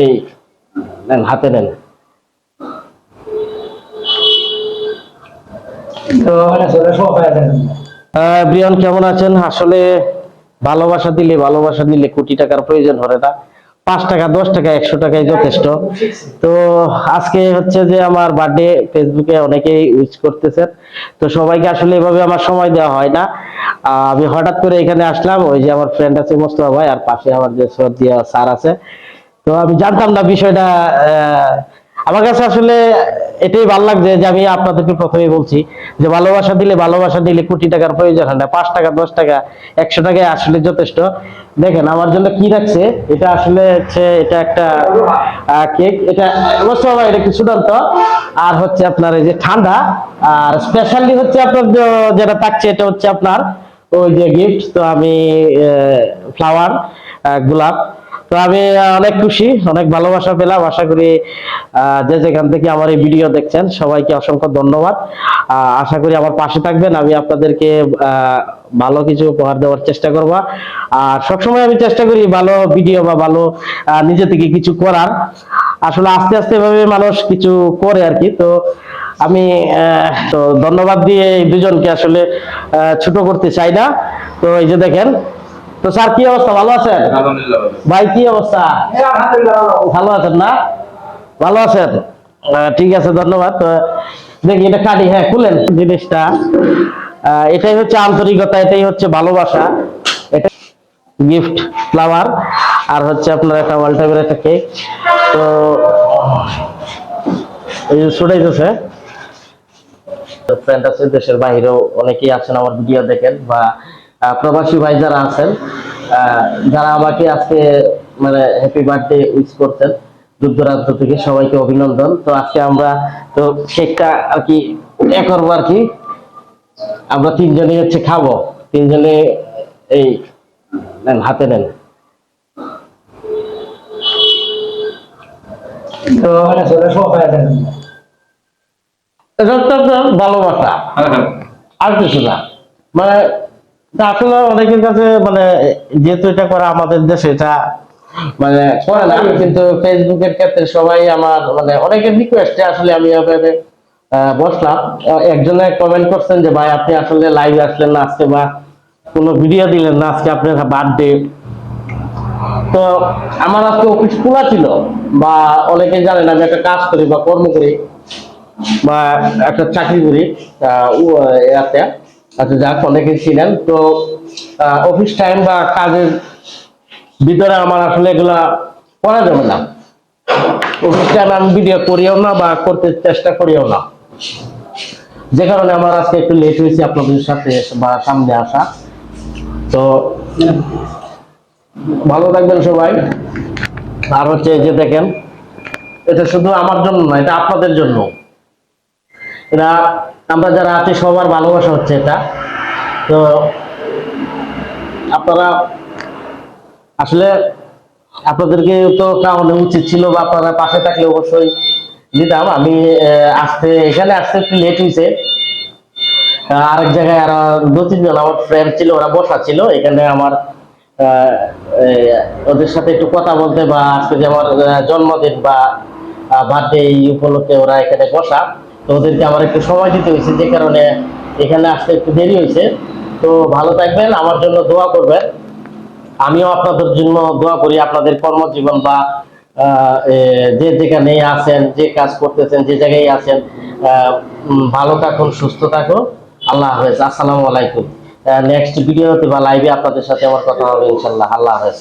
এই, নেন, হাতে নেন। তো ব্রিয়ন কেমন আছেন? আসলে ভালোবাসা দিলে ভালোবাসা দিলে কোটি টাকার প্রয়োজন হয় না। পাঁচ টাকা, দশ টাকা, একশো যথেষ্ট। তো আজকে হচ্ছে যে আমার বার্থডে ফেসবুকে অনেকেই উইচ করতেছেন। তো সবাইকে আসলে এভাবে আমার সময় দেওয়া হয় না। আমি হঠাৎ করে এখানে আসলাম, ওই যে আমার ফ্রেন্ড আছে মোস্তফা ভাই, আর পাশে আমার যে সর্দিয়া স্যার আছে। তো আমি জানতাম না বিষয়টা আমার কাছে আসলে এটাই ভালো লাগছে যে আমি আপনাদেরকে প্রথমেই বলছি যে ভালোবাসা দিলে ভালোবাসা দিলে কোটি টাকার প্রয়োজন হয় না, পাঁচ টাকা, দশ টাকা, একশো টাকায় আসলে যথেষ্ট। দেখেন আমার জন্য কি রাখছে এটা আসলে হচ্ছে, এটা একটা কেক, এটা অবশ্য এটা কিছু সুদান্ত আর হচ্ছে আপনার এই যে ঠান্ডা, আর স্পেশালি হচ্ছে আপনার যেটা থাকছে, এটা হচ্ছে আপনার ওই যে গিফট তো আমি ফ্লাওয়ার গোলাপ। তো আমি অনেক খুশি, অনেক ভালোবাসা পেলাম। আশা করি যে যেখান থেকে আমার এই ভিডিও দেখছেন, সবাইকে অসংখ্য ধন্যবাদ। আশা করি আমার পাশে থাকবেন। আমি আপনাদেরকে ভালো কিছু উপহার দেওয়ার চেষ্টা করব। আর সবসময় আমি চেষ্টা করি ভালো ভিডিও বা ভালো নিজে থেকে কিছু করার। আসলে আস্তে আস্তে এভাবে মানুষ কিছু করে আর কি। তো আমি তো ধন্যবাদ দিয়ে এই দুজনকে আসলে ছোট করতে চাই না। তো এই যে দেখেন তো স্যার কি অবস্থা? ভালো আছেন? ভাই কি অবস্থা? ভালো। আছেন না? ভালো আছেন? ঠিক আছে ধন্যবাদ। তো দেখি এটা কাটি হ্যাঁ খুলেন জিনিসটা। এটাই হচ্ছে আন্তরিকতা এটাই হচ্ছে ভালোবাসা। এটা গিফট ফ্লাওয়ার আর হচ্ছে আপনার একটা ওয়ালটাইপের একটা কেক। তো এই যে ছুটাইতেছে। ফ্রেন্ড আছে দেশের বাইরেও অনেকেই আছেন আমার ভিডিও দেখেন বা প্রবাসী ভাই যারা আছেন যারা আমাকে আজকে মানে হ্যাপি বার্থডে উইশ করছেন, দূর দূরান্ত থেকে সবাইকে অভিনন্দন। তো আজকে আমরা, তো কেকটা আর কি, এ করব আর কি। আমরা তিনজনই হচ্ছে খাব। তিনজনে এই, নেন, হাতে নেন। ভালোবাসা আর কিছু না। মানে আসলে অনেকের কাছে মানে যেহেতু এটা করা আমাদের দেশে, এটা মানে করে না, কিন্তু ফেসবুকের ক্ষেত্রে সবাই আমার মানে অনেকের রিকোয়েস্টে আসলে আমি ওখানে বসলাম। একজনে কমেন্ট করছেন যে, ভাই, আপনি আসলে লাইভে আসলেন না আজকে বা কোনো ভিডিও দিলেন না, আজকে আপনার বার্থডে তো আমার আজকে অফিস খোলা ছিল বা অনেকে জানেন আমি একটা কাজ করি বা কর্ম করি বা একটা চাকরি করি ইয়াতে আচ্ছা যাক অনেকে ছিলেন তো অফিস টাইম বা কাজের ভিতরে আমার আসলে এগুলা করা যাবে না। অফিস টাইম আমি ভিডিও করিও না বা করতে চেষ্টা করিও না। যে কারণে আমার আজকে একটু লেট হয়েছে আপনাদের সাথে বা সামনে আসা। তো, ভালো থাকবেন সবাই। আর হচ্ছে যে দেখেন, এটা শুধু আমার জন্য না, এটা আপনাদের জন্য। এটা আমরা যারা আছি সবার ভালোবাসা হচ্ছে এটা। তো আপনারা, আসলে আপনাদেরকে তো কারণে উচিত ছিল বা আপনারা পাশে থাকলে অবশ্যই দিতাম। আমি আসতে, এখানে আসতে একটু লেট হয়েছে আরেক জায়গায় আর দু তিনজন আমার ফ্রেন্ড ছিল, ওরা বসা ছিল। এখানে আমার ওদের সাথে একটু কথা বলতে বা আজকে যে আমার জন্মদিন বা বার্থডে এই উপলক্ষে ওরা এখানে বসা। তো ওদেরকে আমার একটু সময় দিতে হয়েছে, যে কারণে এখানে আসতে একটু দেরি হয়েছে। তো ভালো থাকবেন, আমার জন্য দোয়া করবেন। আমিও আপনাদের জন্য দোয়া করি, আপনাদের কর্মজীবন বা যে যেখানে আছেন, যে কাজ করতেছেন, যে জায়গায় আছেন ভালো থাকুন, সুস্থ থাকুন। আল্লাহ হাফেজ, আসসালামু আলাইকুম। নেক্সট ভিডিওতে বা লাইভে আপনাদের সাথে আমার কথা হবে ইনশাল্লাহ আল্লাহ হাফেজ।